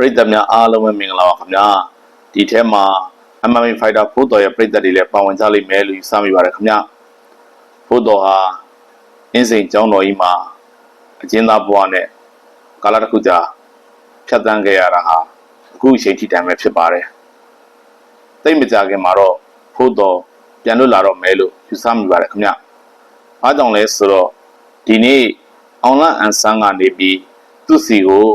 ပရိသတ်များအားလုံးပဲမင်္ဂလာပါခင်ဗျာဒီထဲမှာ MMA Fighter ဖိုးတော်ရဲ့ပရိသတ်တွေလည်းပါဝင်ကြလိမ့်မယ်လို့ယူဆမိပါတယ်ခင်ဗျာဖိုးတော်ဟာအင်းစိန်ကျောင်းတော်ကြီးမှာအကျဉ်းသားဘဝနဲ့ကာလတစ်ခုကြာဖြတ်တန်းခဲ့ရတာဟာအခုအချိန်ထိတိုင်ပဲဖြစ်ပါတယ်တိတ်မကြခင်မှာတော့ဖိုးတော်ပြန်လွတ်လာတော့မယ်လို့ယူဆမိပါတယ်ခင်ဗျာအားကြောင့်လဲဆိုတော့ဒီနေ့အွန်လိုင်းအန်ဆန်းကနေပြီးသူ့စီကို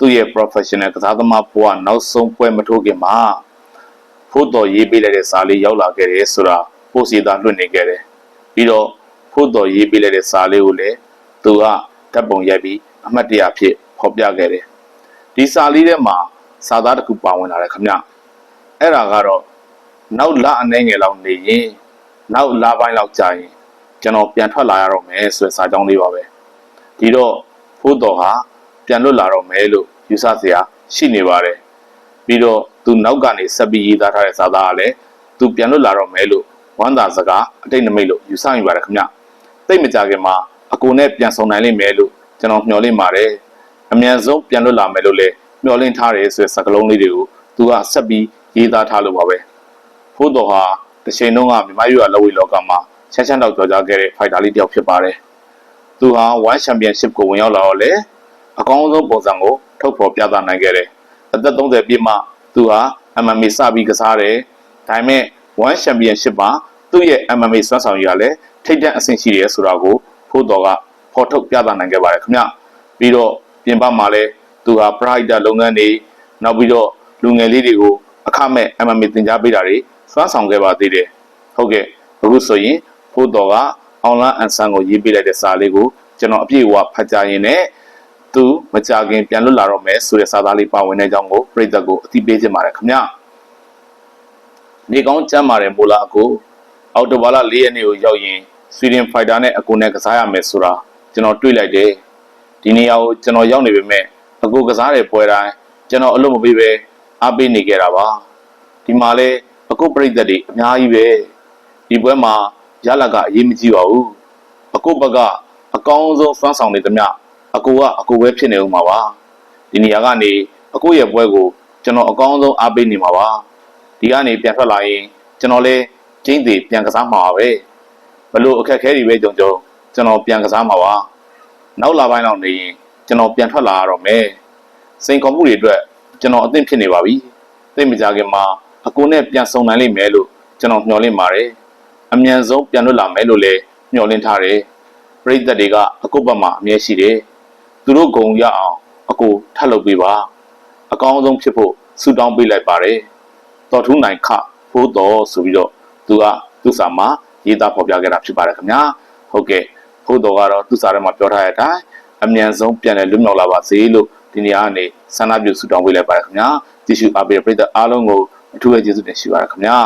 သူ့ရဲ့ professional ကစားသမားဘဝနောက်ဆုံးပွဲမထိုးခင်မှာဖိုးတော်ရေးပေးလိုက်တဲ့စာလေးရောက်လာခဲ့တယ်ဆိုတာပို့စီသားလွှင့်နေခဲ့တယ်ပြီးတော့ဖိုးတော်ရေးပေးလိုက်တဲ့စာလေးကိုလည်းသူကဓာတ်ပုံရိုက်ပြီးအမှတ်တရဖြစ်ဖော်ပြခဲ့တယ်ဒီစာလေးထဲမှာစာသားတစ်ခုပါဝင်လာတယ်ခင်ဗျအဲ့ဒါကတော့နောက်လအနေငယ်လောက်နေရင်နောက်လပိုင်းလောက်ကြာရင်ကျွန်တော်ပြန်ထွက်လာရတော့မယ်ဆိုတဲ့စာကြောင်းလေးပါပဲဒီတော့ဖိုးတော်ဟာပြန်လွတ်လာတော့မယ်လို့ ယူဆစရာရှိနေပါတယ်ပြီးတော့သူနောက်ကနေဆက်ပြီးရေးသားထားတဲ့စာသားကလည်းသူပြန်လွတ်လာတော့မယ်လို့ဝမ်းသာစကားအတိတ်နမိတ်လို့ယူဆမိပါတယ်ခင်ဗျတိတ်မကြခင်မှာအကိုနဲ့ပြန်ဆောင်နိုင်လိမ့်မယ်လို့ကျွန်တော်မျှော်လင့်ပါတယ်အမြန်ဆုံးပြန်လွတ်လာမယ်လို့လည်းမျှော်လင့်ထားတယ်ဆိုတဲ့စကားလုံးလေးတွေကိုသူကဆက်ပြီးရေးသားထားလို့ပါပဲဖိုးတော်ဟာတစ်ချိန်လုံးကမြန်မာရွာလက်ဝဲလောကမှာချမ်းချမ်းတော့ကြော်ကြားခဲ့တဲ့ဖိုက်တာလေးတစ်ယောက်ဖြစ်ပါတယ်သူဟာ1 championship ကိုဝင်ရောက်လာတော့လေအကောင်းဆုံးပုံစံကို ထုတ်ဖော်ပြသနိုင်ခဲ့တယ်။အသက်30ပြည့်မှသူဟာ MMA စပြီးကစားတယ်။ဒါပေမဲ့ One Championship မှာသူ့ရဲ့ MMA စွမ်းဆောင်ရည်ကလည်းထိပ်တန်းအဆင့်ရှိတယ်ဆိုတာကိုဖိုးတော်ကဖော်ထုတ်ပြသနိုင်ခဲ့ပါတယ်ခင်ဗျ။ပြီးတော့ပြင်ပမှာလည်းသူဟာ Pride လုပ်ငန်းတွေနောက်ပြီးတော့လူငယ်လေးတွေကိုအခမဲ့ MMA သင်ကြားပေးတာတွေစွမ်းဆောင်ခဲ့ပါသေးတယ်။ဟုတ်ကဲ့အခုဆိုရင်ဖိုးတော်ကအွန်လိုင်းအန်ဆန်ကိုရေးပေးလိုက်တဲ့စာလေးကိုကျွန်တော်အပြည့်အဝဖတ်ကြားရင်းနဲ့ သူမကြခင်ပြန်လွတ်လာတော့မယ်ဆိုတဲ့စာသားလေးပါဝင်တဲ့အကြောင်းကိုပြည်သက်ကိုအသိပေးခြင်းပါတယ်ခင်ဗျနေကောင်းကျမ်းပါတယ်မိုးလားအကိုအော်တိုဘာလ၄ရက်နေ့ကိုရောက်ရင်ဆွီဒင်ဖိုက်တာနဲ့အကိုနဲ့ကစားရမယ်ဆိုတာကျွန်တော်တွေးလိုက်တယ်ဒီနေရာကိုကျွန်တော်ရောက်နေပေမဲ့အကိုကစားတဲ့ပွဲတိုင်းကျွန်တော်အလုပ်မပေးပဲအားပေးနေခဲ့တာပါဒီမှာလဲအကိုပြည်သက်တွေအများကြီးပဲဒီပွဲမှာရလကအရေးမကြီးပါဘူးအကိုဘက်ကအကောင်းဆုံးစွမ်းဆောင်နေသမျှ အကိုကအကိုပဲဖြစ်နေဦးမှာပါဒီနေရာကနေအကိုရဲ့ပွဲကိုကျွန်တော်အကောင်းဆုံးအားပေးနေမှာပါဒီကနေပြန်ထွက်လာရင်ကျွန်တော်လည်းကျင်းသေးပြန်ကစားမှာပါပဲဘလို့အခက်အခဲတွေပဲကြုံကြုံကျွန်တော်ပြန်ကစားမှာပါနောက်လာပိုင်းလောက်နေရင်ကျွန်တော်ပြန်ထွက်လာရတော့မယ်စိန်ခေါ်မှုတွေအတွက်ကျွန်တော်အသင့်ဖြစ်နေပါပြီသိမကြခင်မှာအကိုနဲ့ပြန်ဆုံနိုင်လိမ့်မယ်လို့ကျွန်တော်မျှော်လင့်ပါတယ်အမြန်ဆုံးပြန်လွတ်လာမယ်လို့လည်းမျှော်လင့်ထားတယ်ပရိသတ်တွေကအကုတ်ဘက်မှာအမြဲရှိတယ် သူတို့ဂုံရအောင်အကိုထပ်လုပ်ပေးပါအကောင်းဆုံးဖြစ်ဖို့ဆုတောင်းပေးလိုက်ပါတယ်တော်ထူးနိုင်ခဖိုးတော်ဆိုပြီးတော့သူကသူ့စာမှာရေးသားဖော်ပြခဲ့တာဖြစ်ပါတယ်ခင်ဗျာဟုတ်ကဲ့ဖိုးတော်ကတော့သူ့စာထဲမှာပြောထားတဲ့အတိုင်းအမြန်ဆုံးပြန်လည်လွတ်မြောက်လာပါစေလို့ဒီနေရာကနေဆန္ဒပြုဆုတောင်းပေးလိုက်ပါတယ်ခင်ဗျာကြည့်ရှုအားပေးတဲ့ပရိသတ်အားလုံးကိုအထူးပဲကျေးဇူးတင်ရှိပါတယ်ခင်ဗျာ